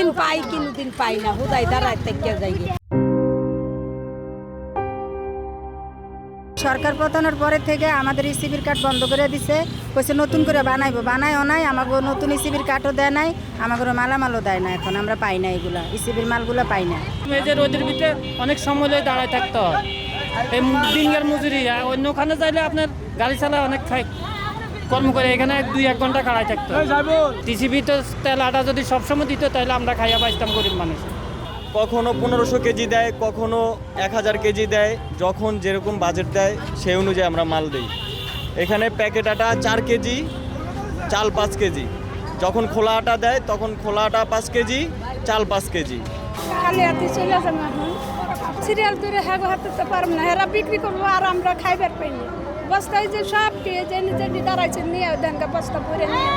দিন পাই কিনু দিন পাই না। হুদাই দাঁড়ায় থেকে যাই সরকার পতনের পরে থেকে আমাদের ইসিবির কার্ড বন্ধ করে দিছে। কইছে নতুন করে বানাইবো। বানায়ও নাই আমাকে নতুন ইসিবির কার্ডও দেয় নাই আমাকে মালামালও দেয় না এখন। আমরা পাই না এগুলা। ইসিবির মালগুলো পাই না। এই যে রোদের ভিতরে অনেক সময় ধরে দাঁড়ায় থাকতে হয়। এই দিনকার মজুরি আর অন্যখানে যাইলে আপনার গাড়ি চালা অনেক খাই কর্ম করে এখানে দুই এক ঘণ্টা কাড়াই থাকতে টিসিবি তো তেল আটা যদি সবসময় দিত তাহলে আমরা খাইয়া পাইতাম গরিব মানুষ। কখনো পনেরোশো কেজি দেয় কখনো এক হাজার কেজি দেয় যখন যেরকম বাজেট দেয় সেই অনুযায়ী আমরা মাল দিই। এখানে প্যাকেট আটা চার কেজি চাল পাঁচ কেজি। যখন খোলা আটা দেয় তখন খোলা আটা পাঁচ কেজি চাল পাঁচ কেজি। সিরিয়াল করে হ্যাঁ হাতে তো পারব না। হেরা বিক্রি করব আর আমরা খাইবার পাইনি। বস্তায় যে সব কে যে নিজে দাঁড়াইছেন নিয়ে দেন বস্তা পরে নিয়ে।